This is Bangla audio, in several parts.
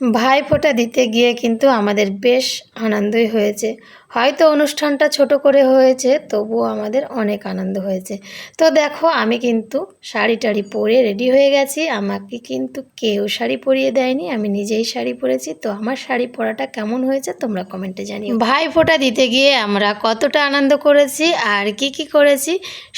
ভাই ফোঁটা দিতে গিয়ে কিন্তু আমাদের বেশ আনন্দই হয়েছে। হয়তো অনুষ্ঠানটা ছোট করে হয়েছে, তবুও আমাদের অনেক আনন্দ হয়েছে। তো দেখো, আমি কিন্তু শাড়ি টাড়ি পরে রেডি হয়ে গেছি। আমাকে কিন্তু কেউ শাড়ি পরিয়ে দেয়নি, আমি নিজেই শাড়ি পরেছি। তো আমার শাড়ি পরাটা কেমন হয়েছে তোমরা কমেন্টে জানিও। ভাই ফোঁটা দিতে গিয়ে আমরা কতটা আনন্দ করেছি আর কি কি করেছি,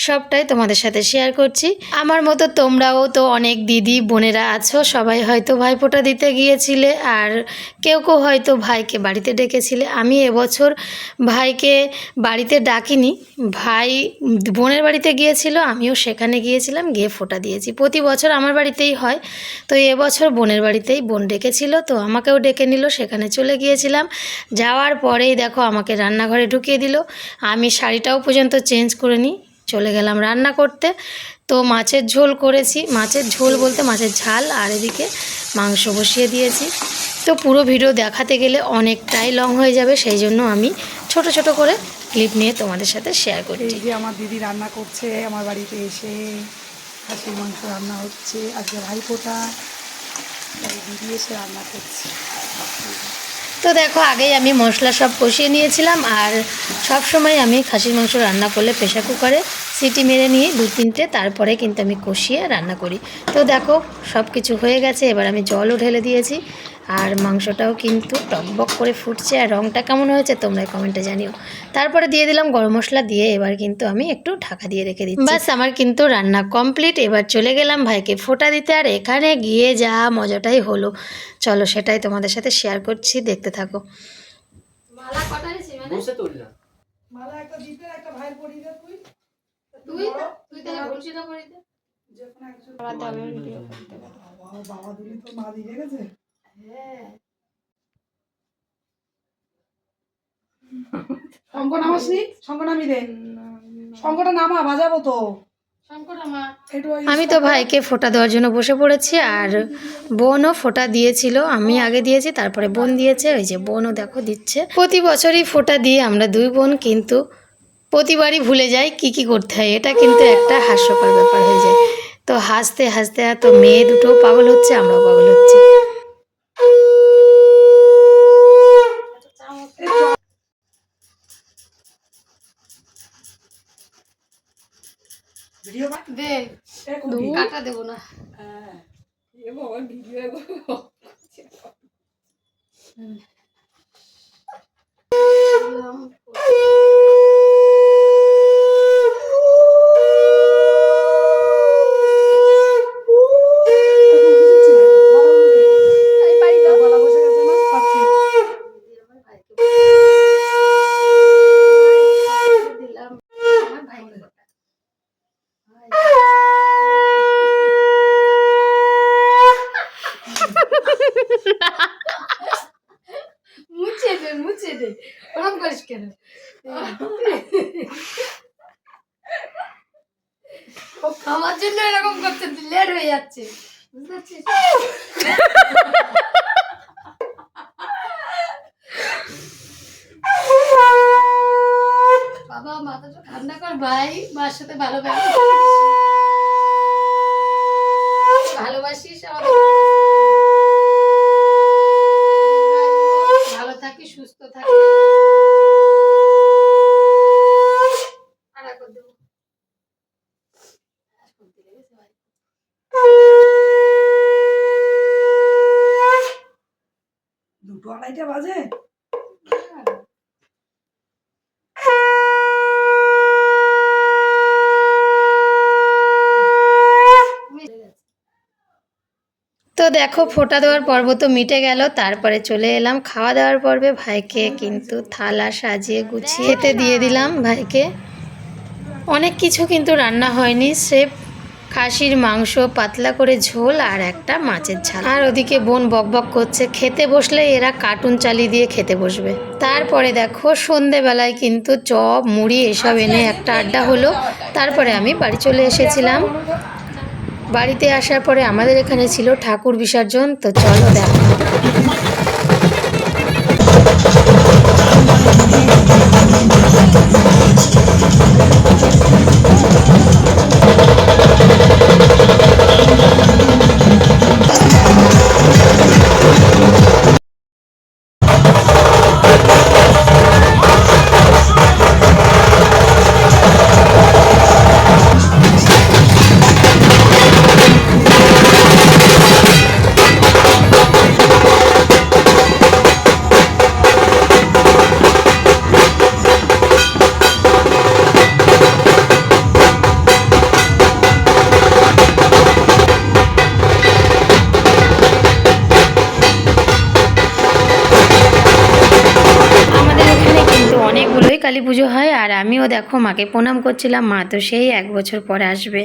সবটাই তোমাদের সাথে শেয়ার করছি। আমার মতো তোমরাও তো অনেক দিদি বোনেরা আছো, সবাই হয়তো ভাই ফোঁটা দিতে গিয়েছিলে আর কেউ কেউ হয়তো ভাইকে বাড়িতে ডেকেছিলে। আমি এবছর ভাইকে বাড়িতে ডাকিনি। ভাই বোনের বাড়িতে গিয়েছিল, আমিও সেখানে গিয়েছিলাম, গিয়ে ফোঁটা দিয়েছি। প্রতি বছর আমার বাড়িতেই হয়। তো এবছর বোনের বাড়িতেই বোন ডেকেছিল, তো আমাকেও ডেকে নিল, সেখানে চলে গিয়েছিলাম। যাওয়ার পরেই দেখো আমাকে রান্নাঘরে ঢুকিয়ে দিল। আমি শাড়িটাও পর্যন্ত চেঞ্জ করে নিই, চলে গেলাম রান্না করতে। তো মাছের ঝোল করেছি। মাছের ঝোল বলতে মাছের ঝাল আর এদিকে মাংস বসিয়ে দিয়েছি। তো পুরো ভিডিও দেখাতে গেলে অনেকটাই লং হয়ে যাবে সেই জন্য আমি ছোট ছোট করে ক্লিপ নিয়ে তোমাদের সাথে শেয়ার করছি। এই যে আমার দিদি রান্না করছে আমার বাড়িতে এসে খাসির মাংস রান্না হচ্ছে আজকে ভাইফোঁটা দিদি এসে রান্না করছে। তো দেখো আগেই আমি মশলা সব কষিয়ে নিয়েছিলাম আর সব সময় আমি খাসির মাংস রান্না করলে প্রেশার কুকারে সিটি মেরে নিয়ে দু তিনটে তারপরে কিন্তু আমি কষিয়ে রান্না করি। তো দেখো সব কিছু হয়ে গেছে এবার আমি জলও ঢেলে দিয়েছি আর মাংসটাও কিন্তু টকবক করে ফুটছে আর রঙটা কেমন হয়েছে তোমরা কমেন্টে জানিও। তারপরে দিয়ে দিলাম গরম মশলা দিয়ে এবার কিন্তু আমি একটু ঢাকা দিয়ে রেখে দিচ্ছি। বাস আমার কিন্তু রান্না কমপ্লিট এবার চলে গেলাম ভাইকে ফোঁটা দিতে আর এখানে গিয়ে যা মজাটাই হলো। চলো সেটাই তোমাদের সাথে শেয়ার করছি দেখতে থাকো। মালা কটা মানে মালা একটা দিতে একটা ভাই পরিয়ে তুই? তুই তুই তাহলে বলছিটা করে দে যখন একজন বাবা আমি ভিডিও করতে পারি। বাবা বাবা তো মা দিয়ে গেছে? হ্যাঁ। শঙ্খ নামাসনি শঙ্খ নামি দে। শঙ্খটা নামা বাজাবো তো। আমি তো ভাইকে ফোঁটা দেওয়ার জন্য বসে পড়েছি আর বোনও ফোঁটা দিয়েছিল। আমি আগে দিয়েছি তারপরে বোন দিয়েছে। ওই যে বোনও দেখো দিচ্ছে। প্রতি বছরই ফোঁটা দিয়ে আমরা দুই বোন কিন্তু প্রতিবারই ভুলে যাই কি কি করতে হয়। এটা কিন্তু একটা হাস্যকর ব্যাপার হয়ে যায়। তো হাসতে হাসতে তো মেয়ে দুটো পাগল হচ্ছে আমরাও পাগল হচ্ছি। ভিডিও দে এরকম কাটা দেবো না হ্যাঁ এ বাবা ভিডিও গলা বসে গেছে না পাচ্ছি দিলাম আমার ভাই মুছে দে মুছে দে ওরকম করিস কেন খাওয়ার জন্য এরকম করছে লেট হয়ে যাচ্ছে। বুঝতে পারছিস? বাবা মাথাটা ঠান্ডা কর, ভাই। মার সাথে ভালো ব্যবহার দুটো আড়াইটা বাজে? তো দেখো, ফোটা দেওয়ার পর্ব তো মিটে গেল, তারপরে চলে এলাম খাওয়া দাওয়ার পর্বে। ভাইকে কিন্তু থালা সাজিয়ে গুছিয়ে খেতে দিয়ে দিলাম, ভাইকে। অনেক কিছু কিন্তু রান্না হয়নি স্রেফ খাসির মাংস, পাতলা করে ঝোল আর একটা মাছের ঝাল। আর ওদিকে বোন বকবক করছে, খেতে বসলে এরা কার্টুন চালিয়ে দিয়ে খেতে বসবে। তারপরে দেখো, সন্ধেবেলায় কিন্তু চপ, মুড়ি এসব এনে একটা আড্ডা হলো। তারপরে আমি বাড়ি চলে এসেছিলাম। বাড়িতে আসার পরে আমাদের এখানে ছিল ঠাকুর বিসর্জন, তো চলো দেখো। কালী পুজো হয় আর আমিও দেখো মাকে প্রণাম করছিলাম, মা তো সেই এক বছর পরে আসবে।